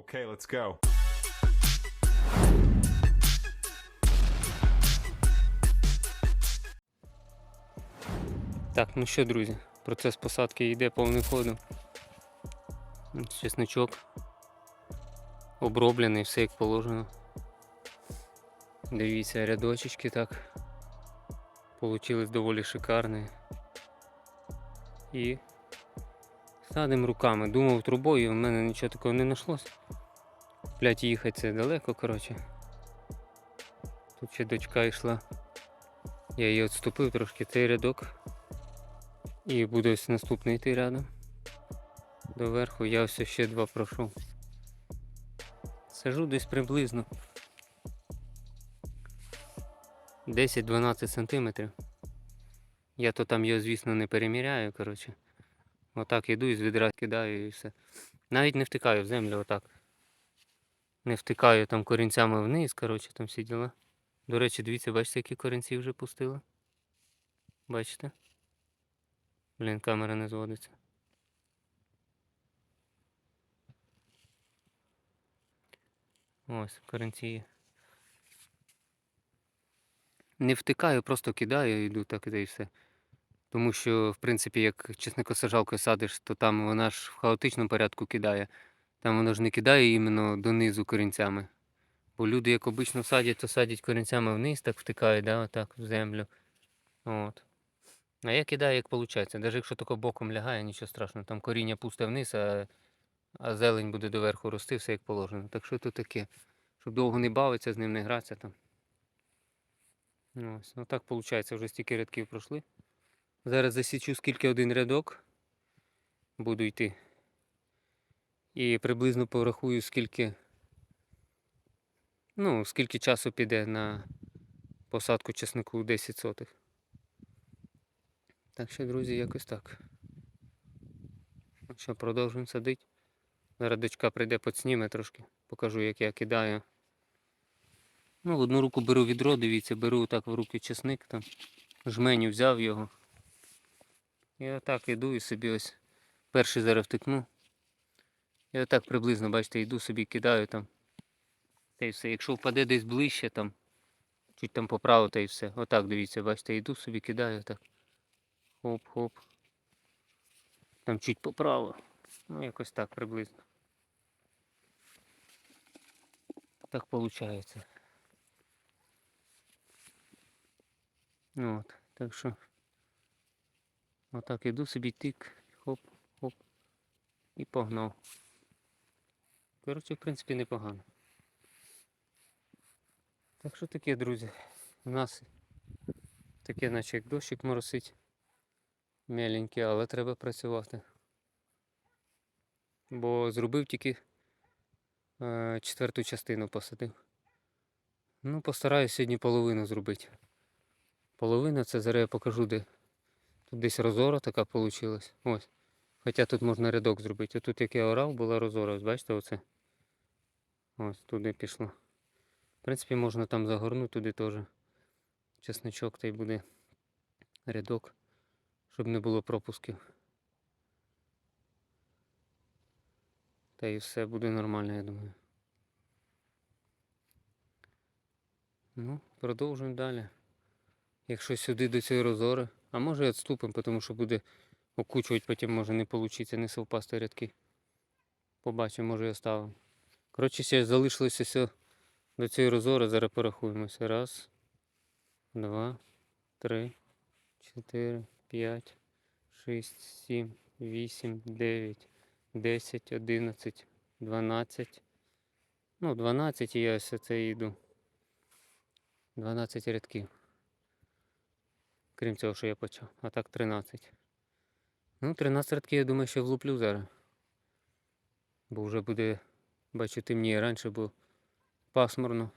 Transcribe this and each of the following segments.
Okay, let's go. Так, ну що, друзі, процес посадки йде повним ходом. Ось Чесничок оброблений, все як положено. Дивіться, рядочечки так. Получились доволі шикарні. І садимо руками. Думав трубою, в мене нічого такого не знайшлось. Блять, їхати це далеко, коротше. Тут ще дочка йшла. Я її відступив трошки цей рядок. І буде ось наступний йти рядом. Доверху я ось ще два пройшов. Сажу десь приблизно 10-12 сантиметрів. Я то там його, звісно, не переміряю, коротше. Отак іду і з відра кидаю і все. Навіть не втикаю в землю отак. Не втикаю там корінцями вниз, коротше, там всі діла. До речі, дивіться, бачите, які корінці вже пустили? Бачите? Блін, камера не зводиться. Ось, корінці є. Не втикаю, просто кидаю йду так і все. Тому що, в принципі, як чесникосажалкою садиш, то там вона ж в хаотичному порядку кидає. Там вона ж не кидає іменно донизу корінцями. Бо люди, як обично садять, то садять корінцями вниз, так втикають, да, отак в землю. От. А я кидаю, як виходить. Навіть якщо тако боком лягає, нічого страшного. Там коріння пусте вниз, а, а зелень буде доверху рости, все як положено. Так що то таке? Щоб довго не бавитися, з ним не гратися там. Ось, ну так виходить, вже стільки рядків пройшли. Зараз засічу скільки один рядок буду йти. І приблизно порахую, скільки. Ну, скільки часу піде на посадку чеснику 10 сотих. Так що, друзі, якось так. Ну Що, продовжуємо садити. Зараз дочка прийде підсніме трошки. Покажу, як я кидаю. Ну, в одну руку беру відро, дивіться, беру так в руки чесник там. Жменю взяв його. І отак іду і собі ось перший зараз втикну. І отак приблизно, бачите, йду собі, кидаю там. Та й все. Якщо впаде десь ближче, там, чуть там поправу, та й все. Отак дивіться, бачите, йду собі, кидаю так. Хоп-хоп. Там чуть поправо. Ну, якось так приблизно. Так виходить. Ну, от, так що. Отак іду собі тик, хоп, хоп. І погнав. Коротше, в принципі, непогано. Так що таке, друзі? У нас таке, наче як дощик моросить. Меленький, але треба працювати. Бо зробив тільки е, четверту частину посадив. Ну, постараюсь сьогодні половину зробити. Половина це зараз я покажу де. Тут десь розора така вийшла. Ось. Хоча тут можна рядок зробити. Тут як я орав, була розора. Ось бачите оце? Ось туди пішло. В принципі, можна там загорнути туди теж. Чесничок та й буде рядок, щоб не було пропусків. Та і все буде нормально, я думаю. Ну, продовжуємо далі. Якщо сюди до цієї розори, а може і відступимо, тому що буде окучувати, потім може не вийде, не совпасти рядки. Побачимо, може і оставимо. Коротше, ще залишилося все до цієї розори, зараз порахуємося. Раз, два, три, чотири, п'ять, шість, сім, вісім, дев'ять, десять, одинадцять, дванадцять. Ну, 12 і я ось це йду. 12 рядків. Крім цього, що я почав. А так 13. Ну, 13 рядків, я думаю, що влуплю зараз. Бо вже буде, бачу, темніє раніше, бо пасмурно.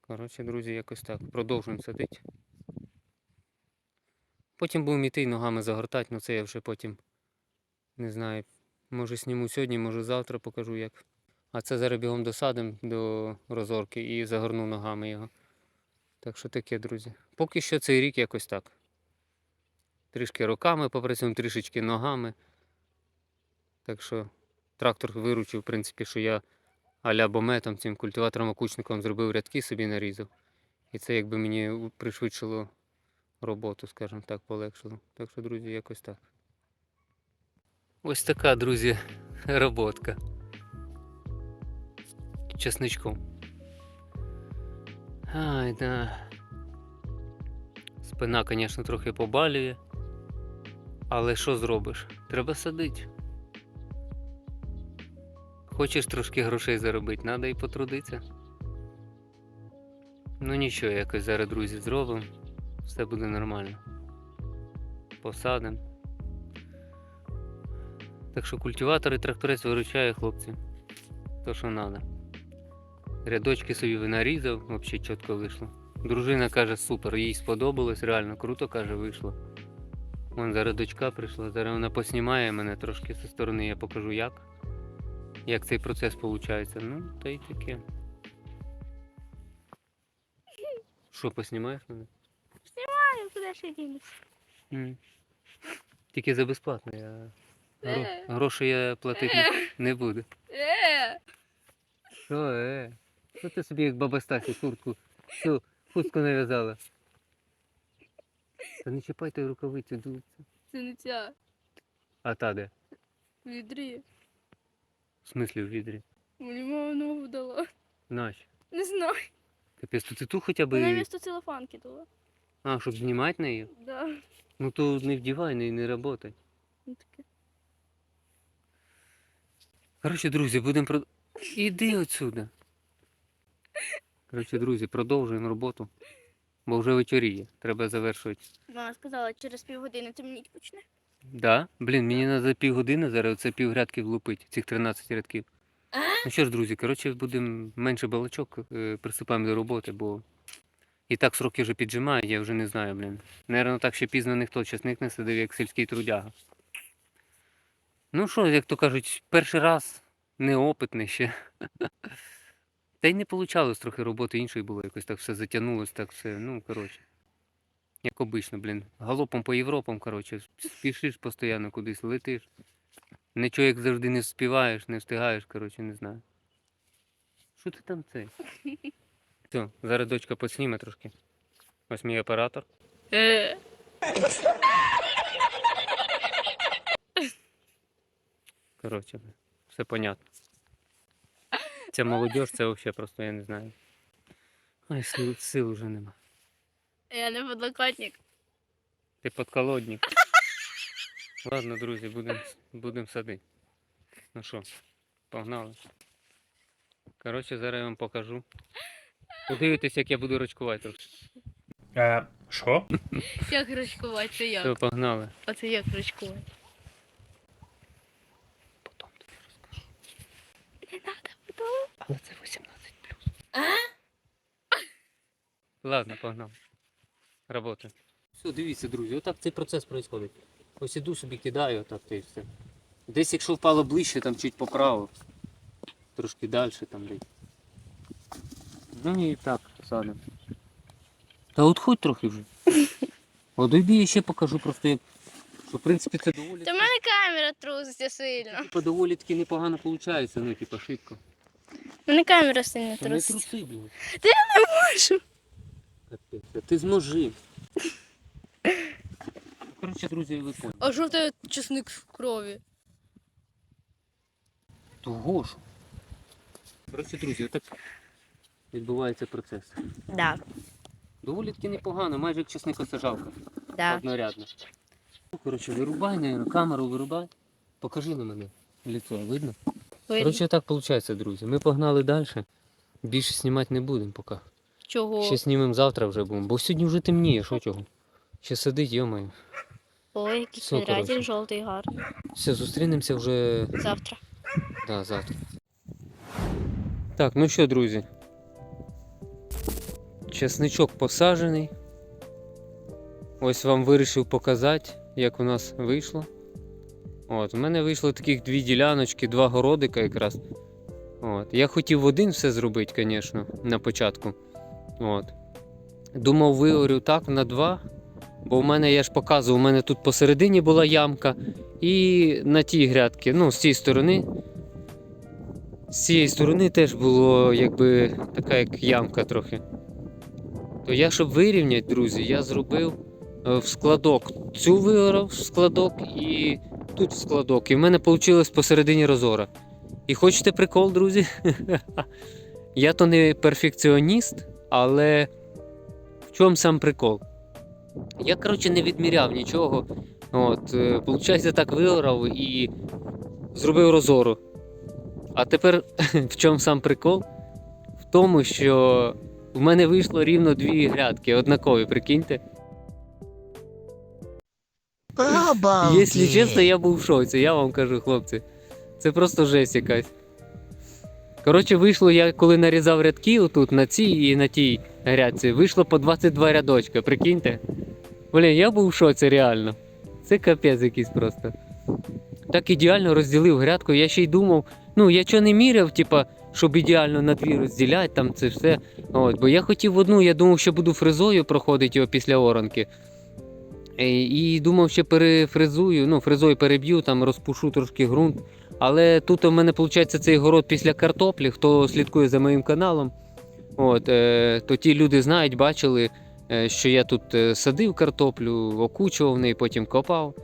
Коротше, друзі, якось так. Продовжуємо садити. Потім будемо йти ногами загортати, але це я вже потім не знаю. Може зніму сьогодні, може завтра покажу як. А це зараз бігом досадимо до розорки і загорну ногами його. Так що таке, друзі. Поки що цей рік якось так. Трішки руками попрацюємо, трішечки ногами. Так що трактор виручив, в принципі, що я аля бометом, цим культиватором окучником зробив рядки собі нарізав. І це якби мені пришвидшило роботу, скажімо так, полегшило. Так що, друзі, якось так. Ось така, друзі, роботка. Чесничком. Ай, да. Спина, звісно, трохи побалює. Але що зробиш? Треба садити. Хочеш трошки грошей заробити, треба і потрудитися. Ну нічого, якось зараз, друзі, зробимо. Все буде нормально. Посадимо. Так що культиватор і тракторець виручає хлопці. То, що треба. Рядочки собі нарізав, взагалі чітко вийшло. Дружина каже, супер, їй сподобалось, реально круто, каже, вийшло. Вон зараз дочка прийшла, зараз вона поснімає мене трошки зі сторони, я покажу як. Як цей процес виходить. Ну, та й таке. Що, поснімаєш мене? Ну, куди ще? М. Тільки за безплатно. Я... Гро... Е. Гроші я платити не, не буду. Е, Що, е? Що ти собі як баба Стасі куртку, цю хустку нав'язала? Та не чіпайте рукавицю, дуться. це не ця. А та де? В відрі. В смислі в відрі? Мені мама ногу дала. Нач. Не знаю. Капець, то ти ту хоча Вона б. місто целофанки дала. А, щоб знімати нею? Да. Ну то не вдівай, не, не работай. Ну, таке. Коротше, друзі, будемо про. Іди отсюда. Коротше, друзі, продовжуємо роботу. Бо вже вечоріє. Треба завершувати. Мама сказала, через півгодини темніть почне. Да? Блін, мені треба за півгодини зараз це пів грядки влупити, цих 13 рядків. Ну що ж, друзі, коротше, будемо менше балачок, е, приступаємо до роботи, бо і так сроки вже піджимають, я вже не знаю, блін. Наверно, так ще пізно ніхто часник не сидив, як сільський трудяга. Ну що, як то кажуть, перший раз неопитний ще. Та й не получалось трохи роботи іншої було, якось так все затягнулось, так все, ну, коротше. Як обично, блін. Галопом по Європам, коротше, спішиш постійно кудись, летиш. Нічого як завжди не співаєш, не встигаєш, коротше, не знаю. Що ти там цей? Все, зараз дочка посніме трошки. Ось мій оператор. Е. Коротше, все понятно. Ця молодь, це взагалі просто я не знаю. Ай, сил, сил вже нема. Я не подлокотник. Ти подколодник. Ладно, друзі, будемо будем садити. Ну що, погнали. Коротше, зараз я вам покажу. Подивитесь, як я буду рочкувати трохи. Е, що? Як ручкувати? Це Все, погнали. А це як ручкувати? Потім тобі розкажу. Не треба, потім. Але це 18 Ладно, погнали. Работаем. Все, дивіться, друзі, отак цей процес відбувається. Ось іду собі кидаю, отак та й все. Десь якщо впало ближче, там чуть поправив. Трошки далі там десь. Ну і так, садимо. Та от хоч трохи вже. Одойди, я ще покажу просто як. Що в принципі це доволі. Та в мене камера труситься сильно. Типа доволі таки непогано виходить, ну типа швидко. Мене камера сильно Та не труси, блін. Можу. Капець, а ти зможи. Коротше, друзі, ви поняли. А що в тебе чесник в крові? Того ж. Коротше, друзі, отак відбувається процес. Да. Доволі таки непогано, майже як чесникосажалка. Да. Однорядно. Ну, коротше, вирубай, наверное, камеру вирубай. Покажи на мене лицо, видно? Коротше, так виходить, друзі. Ми погнали далі. Більше знімати не будемо поки. Чого? Ще знімемо завтра вже будемо. Бо сьогодні вже темніє, що чого. Ще сидить, йомаю. Ой, який Все, квадратик коротше. жовтий гарний. Все, зустрінемося вже Завтра. Да, завтра. Так, ну що, друзі. Чесничок посаджений. Ось вам вирішив показати, як у нас вийшло. От, у мене вийшло таких дві діляночки, два городика якраз. От. Я хотів один все зробити, звісно, на початку. От. Думав, виорю так на два. Бо в мене, я ж показував, у мене тут посередині була ямка, і на тій грядці, ну, з цієї сторони, З цієї сторони теж було якби така як ямка трохи. То я, щоб вирівняти, друзі, я зробив е, в складок цю виорав в складок і тут складок. І в мене вийшло посередині розора. І хочете прикол, друзі? Я то не перфекціоніст, але в чому сам прикол? Я, коротше, не відміряв нічого. От, е, получається, так виорав і зробив розору. А тепер в чому сам прикол? В тому, що в мене вийшло рівно дві грядки, однакові, прикиньте. Якщо чесно, я був в шоці, я вам кажу, хлопці. Це просто жесть якась. Коротше, вийшло, я коли нарізав рядки отут, на цій і на тій грядці, вийшло по 22 рядочка, прикиньте. Блін, я був в шоці реально. Це капець якийсь просто. Так ідеально розділив грядку. Я ще й думав, ну я чого не міряв, типа, щоб ідеально на дві розділяти, там це все. От, бо я хотів одну, я думав, що буду фрезою проходити його після оранки. Е, І думав, що перефрезую, ну, фрезою переб'ю, там розпушу трошки ґрунт. Але тут у мене виходить цей город після картоплі. Хто слідкує за моїм каналом, от, е, то ті люди знають, бачили, е, що я тут садив картоплю, окучував неї, потім копав.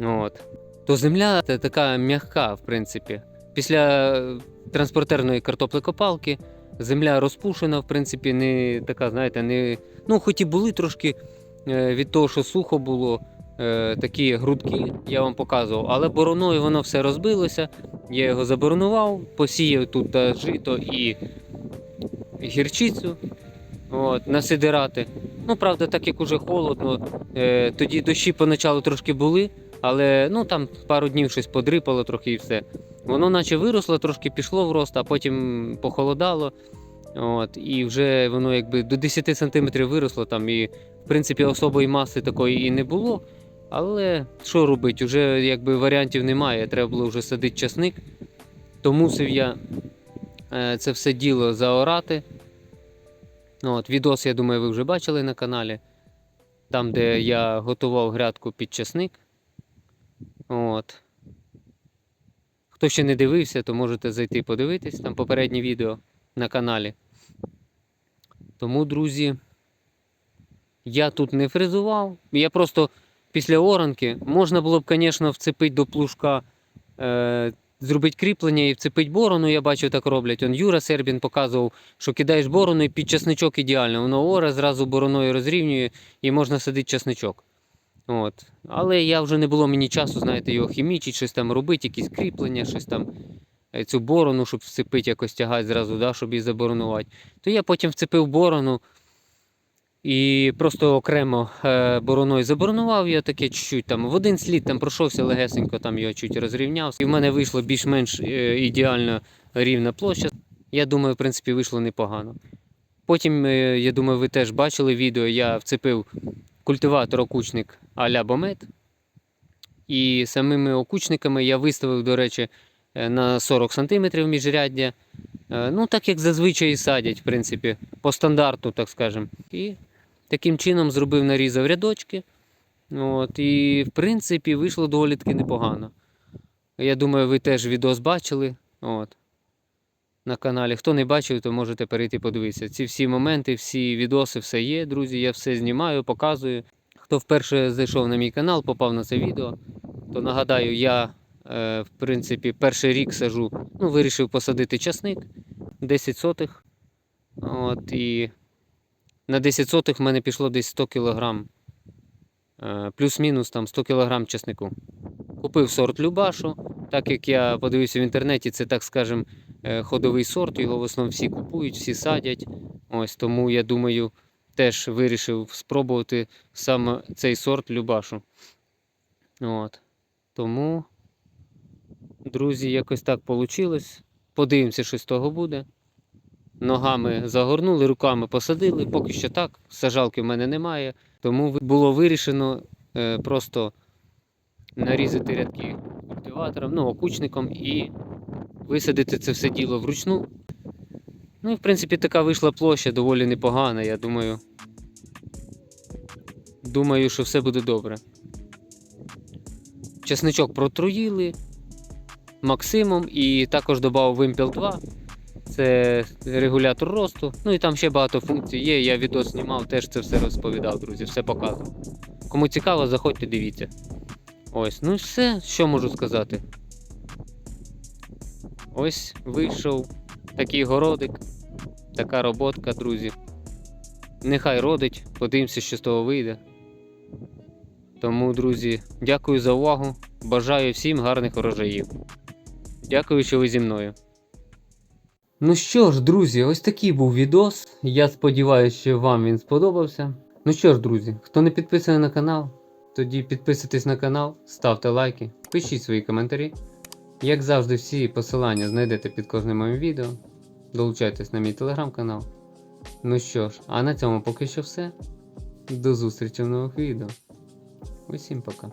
От. То земля така м'яка, в принципі. Після транспортерної картоплекопалки земля розпушена, в принципі, не така, знаєте, не. Ну, хоч і були трошки від того, що сухо було, е, такі грудки, я вам показував, але бороною воно все розбилося. Я його заборонував, посіяв тут е, жито і гірчицю от, насидирати. Ну, правда, так як уже холодно, е, тоді дощі поначалу трошки були, але ну, там пару днів щось подрипало трохи і все. Воно наче виросло, трошки пішло в рост, а потім похолодало. От, і вже воно якби до 10 см виросло там, і в принципі особої маси такої і не було. Але що робити? Уже якби варіантів немає. Треба було вже садити часник. То мусив я е, це все діло заорати. Ну, От, відос, я думаю, ви вже бачили на каналі. Там, де я готував грядку під часник. От. Хто ще не дивився, то можете зайти подивитись. Там попереднє відео на каналі. Тому, друзі, я тут не фрезував. Я просто після оранки можна було б, звісно, вцепити до плужка, е, зробити кріплення і вцепити борону. Я бачу, так роблять. Он Юра Сербін показував, що кидаєш борону і під часничок ідеально. Воно оре зразу бороною розрівнює і можна садити часничок. От. Але я вже не було мені часу, знаєте, його хімічити, щось там робити, якісь кріплення, щось там е, цю борону, щоб вцепити, якось тягати зразу, да, щоб її заборонувати. То я потім вцепив борону і просто окремо е, бороною заборонував я таке чуть-чуть там в один слід там пройшовся легесенько, там його чуть розрівняв. І в мене вийшло більш-менш е, ідеально рівна площа. Я думаю, в принципі, вийшло непогано. Потім, е, я думаю, ви теж бачили відео, я вцепив культиватор окучник а-ля Бомет. І самими окучниками я виставив, до речі, на 40 см міжряддя. Ну, так як зазвичай і садять, в принципі, по стандарту, так скажемо. І таким чином зробив нарізав рядочки. От, і, в принципі, вийшло доволі таки непогано. Я думаю, ви теж відос бачили. От, на каналі. Хто не бачив, то можете перейти подивитися. Ці всі моменти, всі відоси, все є, друзі. Я все знімаю, показую. Хто вперше зайшов на мій канал, попав на це відео, то нагадаю, я е, в принципі перший рік сажу, ну, вирішив посадити часник 10 сотих. От, і на 10 сотих в мене пішло десь 100 кг. Е, плюс-мінус там 100 кг часнику. Купив сорт Любашу, так як я подивився в інтернеті, це так скажем е, ходовий сорт, його в основному всі купують, всі садять. Ось тому я думаю, теж вирішив спробувати саме цей сорт Любашу. От. Тому, друзі, якось так вийшло. Подивимося, що з того буде. Ногами загорнули, руками посадили. Поки що так. Сажалки в мене немає. Тому було вирішено е, просто нарізати рядки культиватором, ну, окучником і висадити це все діло вручну. Ну і в принципі така вийшла площа доволі непогана, я думаю. Думаю, що все буде добре. Часничок протруїли. Максимом і також додав вимпел 2. Це регулятор росту. Ну і там ще багато функцій є. Я відео знімав, теж це все розповідав, друзі, все показував. Кому цікаво, заходьте, дивіться. Ось, ну і все, що можу сказати. Ось вийшов такий городик, така роботка, друзі. Нехай родить, подивимося, що з того вийде. Тому, друзі, дякую за увагу. Бажаю всім гарних урожаїв. Дякую, що ви зі мною. Ну що ж, друзі, ось такий був відос. Я сподіваюся, що вам він сподобався. Ну що ж, друзі, хто не підписаний на канал, тоді підписуйтесь на канал, ставте лайки, пишіть свої коментарі. Як завжди, всі посилання знайдете під кожним моїм відео. Долучайтесь на мій телеграм-канал. Ну що ж, а на цьому поки що все. До зустрічі в нових відео. Усім пока.